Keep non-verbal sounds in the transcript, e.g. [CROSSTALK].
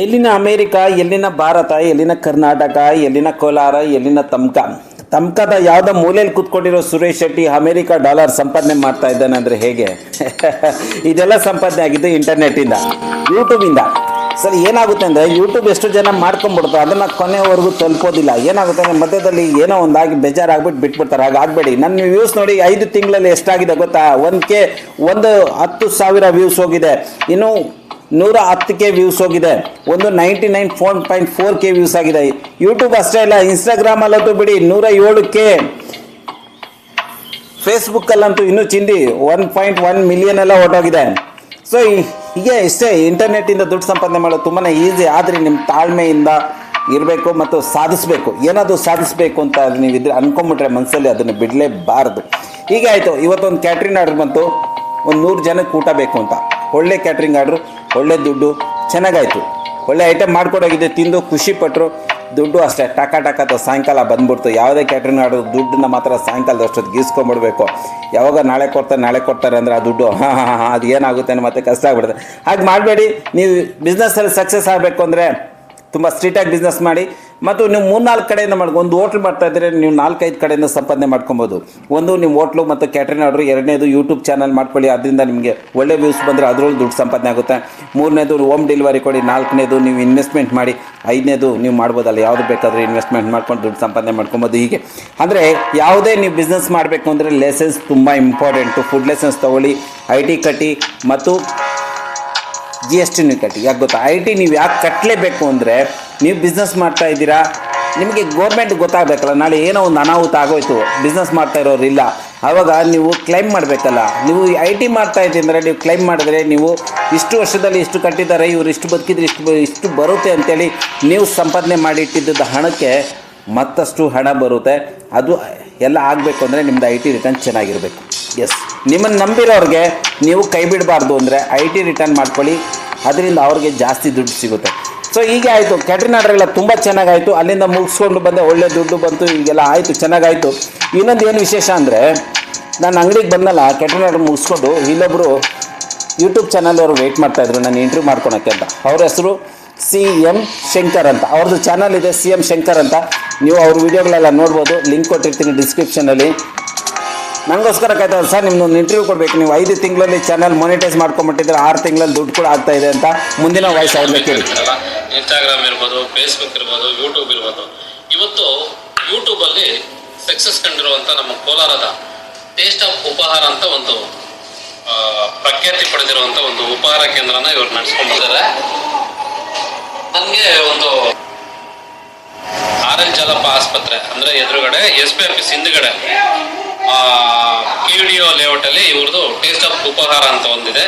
ಎಲ್ಲಿನ America, ಎಲ್ಲಿನ ಭಾರತ, ಎಲ್ಲಿನ ಕರ್ನಾಟಕ, ಎಲ್ಲಿನ ಕೋಲಾರ, ಎಲ್ಲಿನ ತಮ್ಕ? ತಮ್ಕದ ಯಾವುದೋ ಮೂಲೆಯಲ್ಲಿ ಕೂತ್ಕೊಂಡಿರೋ ಸುರೇಶ್ ಶೆಟ್ಟಿ ಅಮೇರಿಕ ಡಾಲರ್ ಸಂಪಾದನೆ ಮಾಡ್ತಾ ಇದ್ದಾನೆ ಅಂದರೆ ಹೇಗೆ? [LAUGHS] ಇದೆಲ್ಲ ಸಂಪಾದನೆ ಆಗಿದ್ದು ಇಂಟರ್ನೆಟ್ಟಿಂದ, ಯೂಟ್ಯೂಬಿಂದ. ಸರ್, ಏನಾಗುತ್ತೆ ಅಂದರೆ ಯೂಟ್ಯೂಬ್ ಎಷ್ಟು ಜನ ಮಾಡ್ಕೊಂಡ್ಬಿಡ್ತಾರೆ ಅದನ್ನು ಕೊನೆವರೆಗೂ ತಲುಪೋದಿಲ್ಲ. ಏನಾಗುತ್ತೆ ಅಂದರೆ ಮಧ್ಯದಲ್ಲಿ ಏನೋ ಒಂದಾಗಿ ಬೇಜಾರಾಗ್ಬಿಟ್ಟು ಬಿಟ್ಬಿಡ್ತಾರೆ. ಹಾಗಾಗಬೇಡಿ ನನ್ನ ವ್ಯೂಸ್ ನೋಡಿ ಐದು ತಿಂಗಳಲ್ಲಿ ಎಷ್ಟಾಗಿದೆ ಗೊತ್ತಾ? ಒಂದು ಕೆ ಒಂದು ಹತ್ತು ಸಾವಿರ ವ್ಯೂಸ್ ಹೋಗಿದೆ. ಇನ್ನು ನೂರ ಹತ್ತು ಕೆ ವ್ಯೂಸ್ ಹೋಗಿದೆ. ಒಂದು ninety nine four point four K views ಆಗಿದೆ. ಯೂಟ್ಯೂಬ್ ಅಷ್ಟೇ ಇಲ್ಲ ಇನ್ಸ್ಟಾಗ್ರಾಮಲ್ಲಂತೂ ಬಿಡಿ, ನೂರ ಏಳು ಕೆ. ಫೇಸ್ಬುಕ್ಕಲ್ಲಂತೂ ಇನ್ನೂ ಚಿಂದಿ ಒನ್ ಪಾಯಿಂಟ್ ಒನ್ ಮಿಲಿಯನ್ ಎಲ್ಲ ಹೊರಟೋಗಿದೆ. ಸೊ ಹೀಗೆ ಇಷ್ಟೇ ಇಂಟರ್ನೆಟ್ಟಿಂದ ದುಡ್ಡು ಸಂಪಾದನೆ ಮಾಡೋದು ತುಂಬಾ ಈಸಿ ಆದರೆ ನಿಮ್ಮ ತಾಳ್ಮೆಯಿಂದ ಇರಬೇಕು ಮತ್ತು ಸಾಧಿಸಬೇಕು. ಏನಾದರೂ ಸಾಧಿಸಬೇಕು ಅಂತ ನೀವು ಇದ್ರೆ ಅನ್ಕೊಂಬಿಟ್ರೆ ಮನಸ್ಸಲ್ಲಿ ಅದನ್ನು ಬಿಡಲೇಬಾರ್ದು. ಹೀಗೆ ಆಯಿತು, ಇವತ್ತೊಂದು ಕ್ಯಾಟ್ರಿನ್ ಆರ್ಡರ್ ಬಂತು. ಒಂದು ನೂರು ಜನಕ್ಕೆ ಊಟ ಬೇಕು ಅಂತ. ಒಳ್ಳೆ ಕ್ಯಾಟ್ರಿಂಗ್ ಆರ್ಡ್ರು, ಒಳ್ಳೆ ದುಡ್ಡು, ಚೆನ್ನಾಗಾಯಿತು. ಒಳ್ಳೆ ಐಟಮ್ ಮಾಡ್ಕೊಡೋಗಿದ್ದೆ, ತಿಂದು ಖುಷಿ ಪಟ್ಟರು ದುಡ್ಡು ಅಷ್ಟೇ, ಟಕ ಟಕ ಸಾಯಂಕಾಲ ಬಂದ್ಬಿಡ್ತು. ಯಾವುದೇ ಕ್ಯಾಟ್ರಿಂಗ್ ಆರ್ಡರ್, ದುಡ್ಡನ್ನ ಮಾತ್ರ ಸಾಯಂಕಾಲದ ಅಷ್ಟೊತ್ತು ಗೀಸ್ಕೊಂಬಿಡ್ಬೇಕು ಯಾವಾಗ ನಾಳೆ ಕೊಡ್ತಾರೆ ನಾಳೆ ಕೊಡ್ತಾರೆ ಅಂದರೆ ಆ ದುಡ್ಡು, ಹಾಂ ಹಾಂ ಹಾಂ ಅದು ಏನಾಗುತ್ತೆ ಮತ್ತೆ ಕಷ್ಟ ಆಗ್ಬಿಡುತ್ತೆ. ಹಾಗೆ ಮಾಡಬೇಡಿ, ನೀವು ಬಿಸ್ನೆಸ್ಸಲ್ಲಿ ಸಕ್ಸಸ್ ಆಗಬೇಕು ಅಂದರೆ ತುಂಬ ಸ್ಟ್ರೀಟಾಗಿ ಬಿಸ್ನೆಸ್ ಮಾಡಿ ಮತ್ತು ನೀವು ಮೂರ್ನಾಲ್ಕು ಕಡೆಯಿಂದ ಮಾಡಿ ಒಂದು ಹೋಟ್ಲ್ ಮಾಡ್ತಾ ಇದ್ದರೆ ನೀವು ನಾಲ್ಕೈದು ಕಡೆಯಿಂದ ಸಂಪಾದನೆ ಮಾಡ್ಕೊಬೋದು. ಒಂದು ನಿಮ್ಮ ಹೋಟ್ಲು ಮತ್ತು ಕ್ಯಾಟ್ರಿನ್ ಆರ್ಡ್ರು, ಎರಡನೇದು ಯೂಟ್ಯೂಬ್ ಚಾನಲ್ ಮಾಡ್ಕೊಳ್ಳಿ, ಅದರಿಂದ ನಿಮಗೆ ಒಳ್ಳೆ ವ್ಯೂಸ್ ಬಂದರೆ ಅದರಲ್ಲೂ ದುಡ್ಡು ಸಂಪಾದನೆ ಆಗುತ್ತೆ. ಮೂರನೇದು ಹೋಮ್ ಡೆಲಿವರಿ ಕೊಡಿ, ನಾಲ್ಕನೇದು ನೀವು ಇನ್ವೆಸ್ಟ್ಮೆಂಟ್ ಮಾಡಿ, ಐದನೇದು ನೀವು ಮಾಡ್ಬೋದಲ್ಲ, ಯಾವುದು ಬೇಕಾದರೂ ಇನ್ವೆಸ್ಟ್ಮೆಂಟ್ ಮಾಡ್ಕೊಂಡು ದುಡ್ಡು ಸಂಪಾದನೆ ಮಾಡ್ಕೊಬೋದು ಹೀಗೆ. ಅಂದರೆ ಯಾವುದೇ ನೀವು ಬಿಸ್ನೆಸ್ ಮಾಡಬೇಕು ಅಂದರೆ ಲೆಸನ್ಸ್ ತುಂಬ ಇಂಪಾರ್ಟೆಂಟು ಫುಡ್ ಲೆಸನ್ಸ್ ತೊಗೊಳ್ಳಿ ಐ ಟಿ ಕಟ್ಟಿ ಮತ್ತು ಜಿ ಎಸ್ ಟಿ ನೀವು ಕಟ್ಟಿ. ಯಾಕೆ ಗೊತ್ತಾ? ಐ ಟಿ ನೀವು ಯಾಕೆ ಕಟ್ಟಲೇಬೇಕು ಅಂದರೆ ನೀವು ಬಿಸ್ನೆಸ್ ಮಾಡ್ತಾ ಇದ್ದೀರಾ? ನಿಮಗೆ ಗೋರ್ಮೆಂಟ್ ಗೊತ್ತಾಗಬೇಕಲ್ಲ, ನಾಳೆ ಏನೋ ಒಂದು ಅನಾಹುತ ಆಗೋಯ್ತು ಬಿಸ್ನೆಸ್ ಮಾಡ್ತಾ ಇರೋರು ಇಲ್ಲ. ಆವಾಗ ನೀವು ಕ್ಲೈಮ್ ಮಾಡಬೇಕಲ್ಲ. ನೀವು ಐ ಟಿ ಮಾಡ್ತಾ ಇದ್ದೀರಿ ಅಂದರೆ ನೀವು ಕ್ಲೈಮ್ ಮಾಡಿದ್ರೆ ನೀವು ಇಷ್ಟು ವರ್ಷದಲ್ಲಿ ಇಷ್ಟು ಕಟ್ಟಿದ್ದಾರೆ, ಇವರು ಇಷ್ಟು ಬದುಕಿದ್ರೆ ಇಷ್ಟು ಇಷ್ಟು ಬರುತ್ತೆ ಅಂತೇಳಿ ನೀವು ಸಂಪಾದನೆ ಮಾಡಿ ಇಟ್ಟಿದ್ದ ಹಣಕ್ಕೆ ಮತ್ತಷ್ಟು ಹಣ ಬರುತ್ತೆ. ಅದು ಎಲ್ಲ ಆಗಬೇಕು ಅಂದರೆ ನಿಮ್ಮದು ಐ ಟಿ ರಿಟರ್ನ್ ಚೆನ್ನಾಗಿರಬೇಕು. ಎಸ್ ನಿಮ್ಮನ್ನು ನಂಬಿರೋರಿಗೆ ನೀವು ಕೈ ಬಿಡಬಾರ್ದು ಅಂದರೆ ಐ ಟಿ ರಿಟರ್ನ್ ಮಾಡ್ಕೊಳ್ಳಿ. ಅದರಿಂದ ಅವ್ರಿಗೆ ಜಾಸ್ತಿ ದುಡ್ಡು ಸಿಗುತ್ತೆ. ಸೊ ಹೀಗೆ ಆಯಿತು. ಕ್ಯಾಟ್ರಿನ್ ಆರ್ಡರ್ ಎಲ್ಲ ತುಂಬ ಚೆನ್ನಾಗಾಯಿತು. ಅಲ್ಲಿಂದ ಮುಗಿಸ್ಕೊಂಡು ಬಂದೆ. ಒಳ್ಳೆ ದುಡ್ಡು ಬಂತು. ಈಗೆಲ್ಲ ಆಯಿತು. ಚೆನ್ನಾಗಾಯಿತು. ಇನ್ನೊಂದು ಏನು ವಿಶೇಷ ಅಂದರೆ, ನಾನು ಅಂಗಡಿಗೆ ಬಂದಲ್ಲ ಕ್ಯಾಟ್ರಿನ್ ಆರ್ಡರ್ ಮುಗಿಸ್ಕೊಂಡು ಇಲ್ಲೊಬ್ಬರು ಯೂಟ್ಯೂಬ್ ಚಾನಲ್ ಅವರು ವೆಯ್ಟ್ ಮಾಡ್ತಾಯಿದ್ರು ನಾನು ಇಂಟ್ರ್ಯೂ ಮಾಡ್ಕೊಳಕ್ಕೆ ಅಂತ. ಅವ್ರ ಹೆಸರು ಸಿ ಎಂ ಶಂಕರ್ ಅಂತ. ಅವ್ರದ್ದು ಚಾನಲ್ ಇದೆ, ಸಿ ಎಂ ಶಂಕರ್ ಅಂತ. ನೀವು ಅವ್ರ ವಿಡಿಯೋಗಳೆಲ್ಲ ನೋಡ್ಬೋದು. ಲಿಂಕ್ ಕೊಟ್ಟಿರ್ತೀನಿ ಡಿಸ್ಕ್ರಿಪ್ಷನಲ್ಲಿ ನನಗೋಸ್ಕರ ಕಾಯ್ತಾ ಸರ್, ನಿಮ್ದೊಂದು ಇಂಟರ್ವ್ಯೂ ಕೊಡಬೇಕು. ನೀವು ಐದು ತಿಂಗಳಲ್ಲಿ ಚಾನಲ್ ಮೋನಿಟೈಸ್ ಮಾಡ್ಕೊಂಬಿಟ್ಟಿದ್ರೆ ಆರು ತಿಂಗಳಲ್ಲಿ ದುಡ್ಡು ಕೂಡ ಆಗ್ತಾಯಿದೆ ಅಂತ. ಮುಂದಿನ ವಾಯ್ಸ್ ಅವ್ರನ್ನ ಕೇಳಿ. ಇನ್ಸ್ಟಾಗ್ರಾಮ್ ಇರ್ಬೋದು ಫೇಸ್ಬುಕ್ ಇರ್ಬೋದು ಯೂಟ್ಯೂಬ್ ಇರ್ಬೋದು. ಇವತ್ತು ಯೂಟ್ಯೂಬಲ್ಲಿ ಸಕ್ಸಸ್ ಕಂಡಿರುವಂತ ನಮ್ಮ ಕೋಲಾರದ ಟೇಸ್ಟ್ ಆಫ್ ಉಪಹಾರ ಅಂತ ಒಂದು ಪ್ರಖ್ಯಾತಿ ಪಡೆದಿರುವಂತ ಒಂದು ಉಪಹಾರ ಕೇಂದ್ರನ ಇವರು ನಡೆಸ್ಕೊಂಡಿದ್ದಾರೆ ನನಗೆ ಒಂದು ಆರ್ ಎಲ್ ಜಲಪ ಆಸ್ಪತ್ರೆ ಅಂದ್ರೆ ಎದುರುಗಡೆ ಎಸ್ ಪಿ ಆಫೀಸ್ ಹಿಂದ್ಗಡೆ ಪಿ ಡಿ ಒ ಲೇಔಟ್ ಅಲ್ಲಿ ಇವ್ರದ್ದು ಟೇಸ್ಟ್ ಆಫ್ ಉಪಹಾರ ಅಂತ ಒಂದಿದೆ.